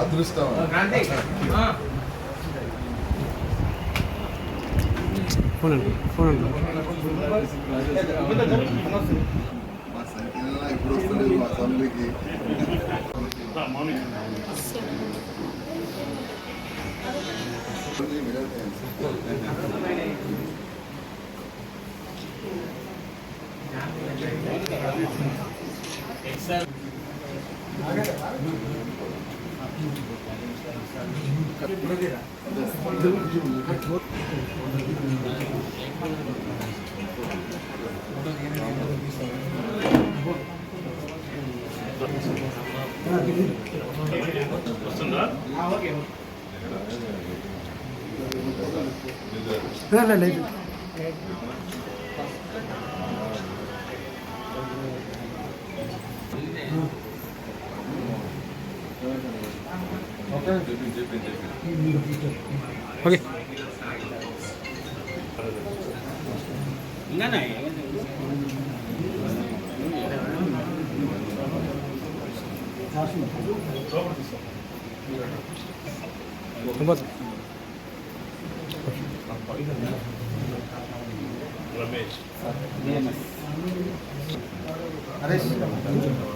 అదృష్టం ఫోన్ అండి ఫోన్ అండి మా సంఖ్యలో ఇప్పుడు వస్తలేదు మా అసెంబ్లీకి లేదు ఓకే 확인. 한번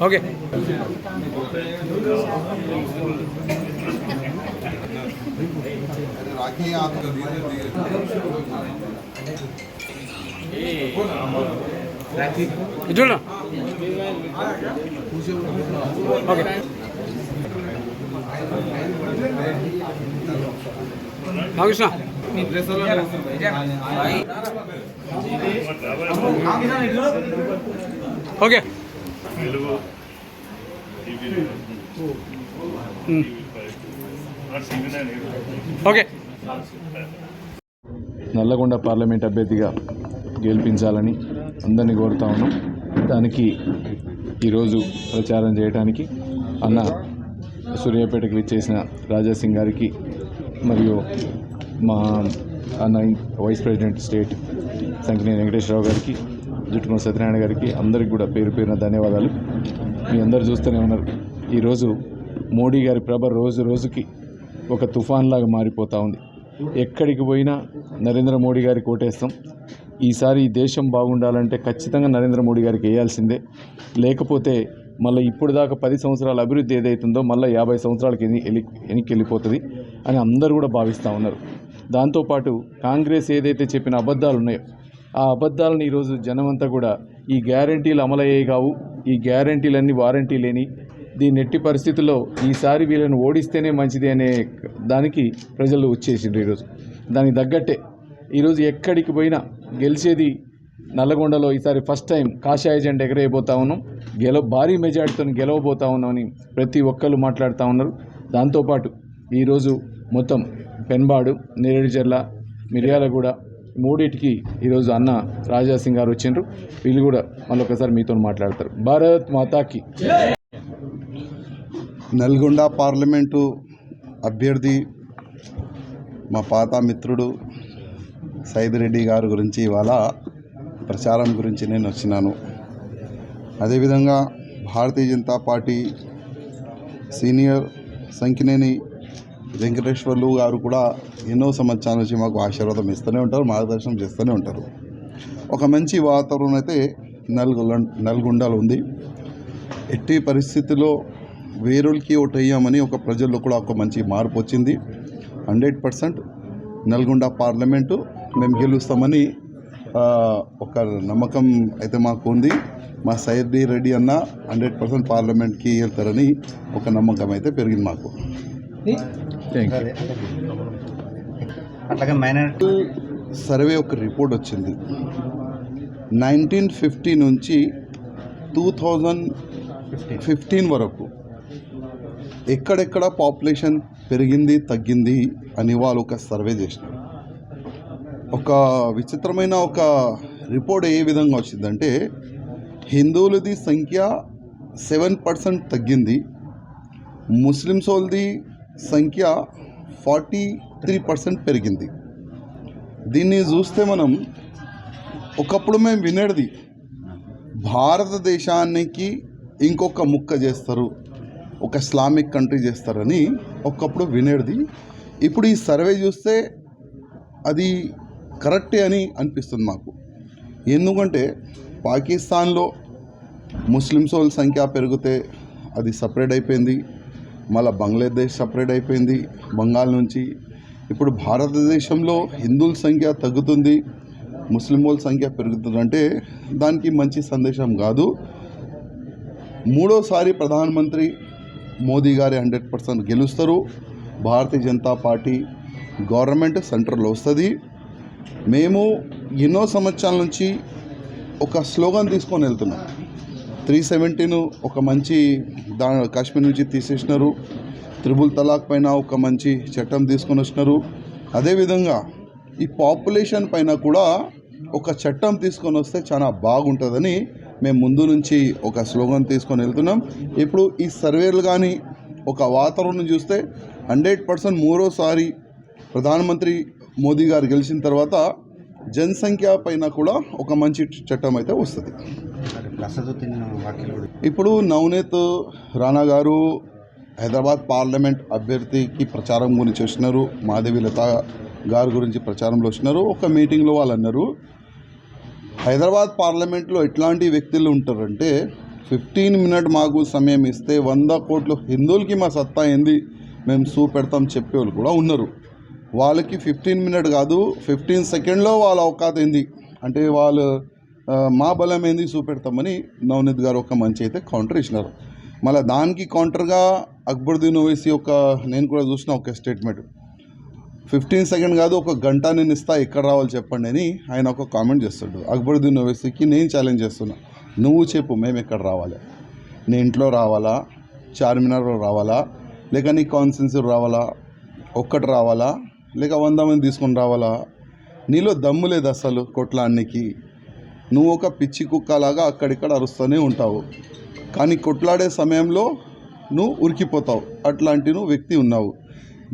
오케이. धीरे చూడ okay Ramakrishna okay okay. Nalgonda parliament అభ్యర్థిగా గెలిపించాలని అందరినీ కోరుతా ఉన్నాం. దానికి ఈరోజు ప్రచారం చేయడానికి అన్న సూర్యాపేటకు విచ్చేసిన రాజాసింగ్ గారికి మరియు మా అన్న vice president state Sankineni Venkateswara Rao garu Juttumuri Satyanarayana గారికి అందరికి కూడా పేరు పేరున ధన్యవాదాలు. మీ అందరు చూస్తూనే ఉన్నారు. ఈరోజు మోడీ గారి ప్రభ రోజు రోజుకి ఒక తుఫాన్ లాగా మారిపోతూ ఉంది. ఎక్కడికి పోయినా నరేంద్ర మోడీ గారికి ఓటేస్తాం ఈసారి ఈ దేశం బాగుండాలంటే ఖచ్చితంగా నరేంద్ర మోడీ గారికి వేయాల్సిందే. లేకపోతే మళ్ళీ ఇప్పుడు దాకా పది సంవత్సరాల అభివృద్ధి ఏదైతుందో మళ్ళీ యాభై సంవత్సరాలకి ఎన్ని వెనక్కి వెళ్ళిపోతుంది అని అందరూ కూడా భావిస్తూ ఉన్నారు. దాంతోపాటు కాంగ్రెస్ ఏదైతే చెప్పిన అబద్ధాలు ఉన్నాయో ఆ అబద్ధాలను ఈరోజు జనమంతా కూడా ఈ గ్యారంటీలు అమలయ్యే కావు. ఈ గ్యారంటీలన్నీ వారంటీ లేని దీన్ని నెట్టి పరిస్థితుల్లో ఈసారి వీళ్ళని ఓడిస్తేనే మంచిది అనే దానికి ప్రజలు వచ్చేసిండ్రు ఈరోజు. దానికి తగ్గట్టే ఈరోజు ఎక్కడికి పోయినా గెలిచేది నల్లగొండలో ఈసారి ఫస్ట్ టైం కాషాయ జెండా ఎగరేయబోతా ఉన్నాం. గెలవ భారీ మెజార్టీతో గెలవబోతా ఉన్నామని ప్రతి ఒక్కరు మాట్లాడుతూ ఉన్నారు. దాంతోపాటు ఈరోజు మొత్తం పెన్బాడు నేరేడుచెర్ల మిర్యాలగూడ మూడింటికి ఈరోజు అన్న రాజాసింగ్ గారు వచ్చిండ్రు. వీళ్ళు కూడా మళ్ళీ ఒకసారి మీతో మాట్లాడతారు. భారత్ మాతాకి. నల్గొండ పార్లమెంటు అభ్యర్థి మా పాత మిత్రుడు సైదిరెడ్డి గారి గురించి ఇవాళ ప్రచారం గురించి నేను వచ్చినాను. అదేవిధంగా భారతీయ జనతా పార్టీ సీనియర్ సంకినేని వెంకటేశ్వర్లు గారు కూడా ఎన్నో సంవత్సరాల నుంచి మాకు ఆశీర్వాదం ఇస్తూనే ఉంటారు మార్గదర్శనం చేస్తూనే ఉంటారు. ఒక మంచి వాతావరణం అయితే నల్గొండ నల్గొండలో ఉంది. ఎట్టి పరిస్థితిలో వేరులకి ఓటు వేయమని ఒక ప్రజల్లో కూడా ఒక మంచి మార్పు వచ్చింది. హండ్రెడ్ పర్సెంట్ నల్గొండ పార్లమెంటు మేము గెలుస్తామని ఆ, ఒక నమ్మకం అయితే మాకు ఉంది. మా సైర్డి రెడ్డి అన్న హండ్రెడ్ పర్సెంట్ పార్లమెంట్కి వెళ్తారని ఒక నమ్మకం అయితే పెరిగింది మాకు. థ్యాంక్ యూ అట్లాగే మైనారిటీ సర్వే ఒక రిపోర్ట్ వచ్చింది. నైన్టీన్ ఫిఫ్టీ నుంచి టూ థౌజండ్ ఫిఫ్టీన్ వరకు ఎక్కడెక్కడ పాపులేషన్ పెరిగింది తగ్గింది అని వాళ్ళు ఒక సర్వే చేసినారు. ఒక విచిత్రమైన ఒక రిపోర్ట్ ఏ విధంగా వచ్చిందంటే హిందువులది సంఖ్య సెవెన్ పర్సెంట్ తగ్గింది ముస్లిమ్స్ వాళ్ళది సంఖ్య ఫార్టీ త్రీ పర్సెంట్ పెరిగింది. దీన్ని చూస్తే మనం ఒకప్పుడు మేము వినేది భారతదేశానికి ఇంకొక ముక్క చేస్తారు ఒక ఇస్లామిక్ కంట్రీ చేస్తారని ఒకప్పుడు వినేది. ఇప్పుడు ఈ సర్వే చూస్తే అది కరెక్టే అని అనిపిస్తుంది మాకు. ఎందుకంటే పాకిస్తాన్లో ముస్లిమ్స్ వాళ్ళ సంఖ్య పెరిగితే అది సపరేట్ అయిపోయింది. మళ్ళీ బంగ్లాదేశ్ సపరేట్ అయిపోయింది బంగాల్ నుంచి. ఇప్పుడు భారతదేశంలో హిందువుల సంఖ్య తగ్గుతుంది ముస్లిం వాళ్ళ సంఖ్య పెరుగుతుందంటే దానికి మంచి సందేశం కాదు. మూడోసారి ప్రధానమంత్రి మోదీ గారి హండ్రెడ్ పర్సెంట్ గెలుస్తారు. భారతీయ జనతా పార్టీ గవర్నమెంట్ సెంటర్లో వస్తుంది. మేము ఎన్నో సంవత్సరాల నుంచి ఒక స్లోగన్ తీసుకొని వెళ్తున్నాం. త్రీ సెవెంటీను ఒక మంచి దా కాశ్మీర్ నుంచి తీసేసినారు. త్రిబుల్ తలాక్ పైన ఒక మంచి చట్టం తీసుకొని వచ్చినారు. అదేవిధంగా ఈ పాపులేషన్ పైన కూడా ఒక చట్టం తీసుకొని వస్తే చాలా బాగుంటుందని మేము ముందు నుంచి ఒక స్లోగన్ తీసుకొని వెళ్తున్నాం. ఇప్పుడు ఈ సర్వేలు కానీ ఒక వాతావరణం చూస్తే హండ్రెడ్ పర్సెంట్ మూడోసారి ప్రధానమంత్రి మోదీ గారు గెలిచిన తర్వాత జనసంఖ్య పైన కూడా ఒక మంచి చట్టం అయితే వస్తుంది. ఇప్పుడు నవనీత్ రాణా గారు హైదరాబాద్ పార్లమెంట్ అభ్యర్థికి ప్రచారం గురించి వచ్చినారు. మాధవి లత గారి గురించి ప్రచారంలో వచ్చినారు. ఒక మీటింగ్లో వాళ్ళు అన్నారు. హైదరాబాద్ పార్లమెంట్లో ఎట్లాంటి వ్యక్తులు ఉంటారంటే ఫిఫ్టీన్ మినిట్ మాకు సమయం ఇస్తే వంద కోట్లు హిందువులకి మా సత్తా ఏంది? మేము చూపెడతాం చెప్పేవాళ్ళు కూడా ఉన్నారు. వాళ్ళకి ఫిఫ్టీన్ మినిట్ కాదు ఫిఫ్టీన్ సెకండ్లో వాళ్ళ అవకాశం ఏంది? అంటే వాళ్ళు మా బలం ఏంది చూపెడతామని నవనీత్ గారు ఒక మంచి అయితే కౌంటర్ ఇచ్చినారు. మళ్ళీ దానికి కౌంటర్గా అక్బరుద్దీన్ ఓవైసీ ఒక నేను కూడా చూసిన ఒక స్టేట్మెంట్ ఫిఫ్టీన్ సెకండ్ కాదు ఒక గంట నేను ఇస్తా ఎక్కడ రావాలి చెప్పండి అని ఆయన ఒక కామెంట్ చేస్తాడు. అక్బరుద్దీన్ ఓవైసీకి నేను ఛాలెంజ్ చేస్తున్నా. నువ్వు చెప్పు మేము ఎక్కడ రావాలి? నీ ఇంట్లో రావాలా? చార్మినార్లో రావాలా? లేక నీ కాన్సెన్సీ రావాలా? ఒక్కటి రావాలా? లేక వంద మంది తీసుకొని రావాలా? నీలో దమ్ము లేదు అసలు కొట్లానికి నువ్వు ఒక పిచ్చి కుక్కలాగా అక్కడిక్కడ అరుస్తూనే ఉంటావు. కానీ కొట్లాడే సమయంలో నువ్వు ఉరికిపోతావు. అట్లాంటి నువ్వు వ్యక్తి ఉన్నావు.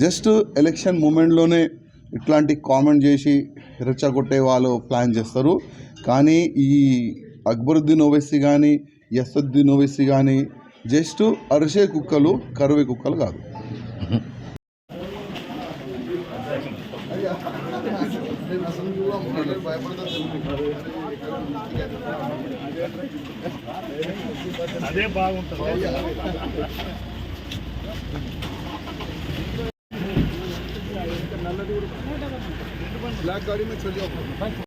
జస్ట్ ఎలక్షన్ మూమెంట్లోనే ఇట్లాంటి కామెంట్ చేసి రెచ్చగొట్టే వాళ్ళు ప్లాన్ చేస్తారు. కానీ ఈ అక్బరుద్దీన్ ఓవైసీ కానీ యసుద్దీన్ ఓవైసీ కానీ జస్ట్ అరిసే కుక్కలు కరువే కుక్కలు కాదు. అదే బాగుంటుంది. Plakatlarımı çözüyorum.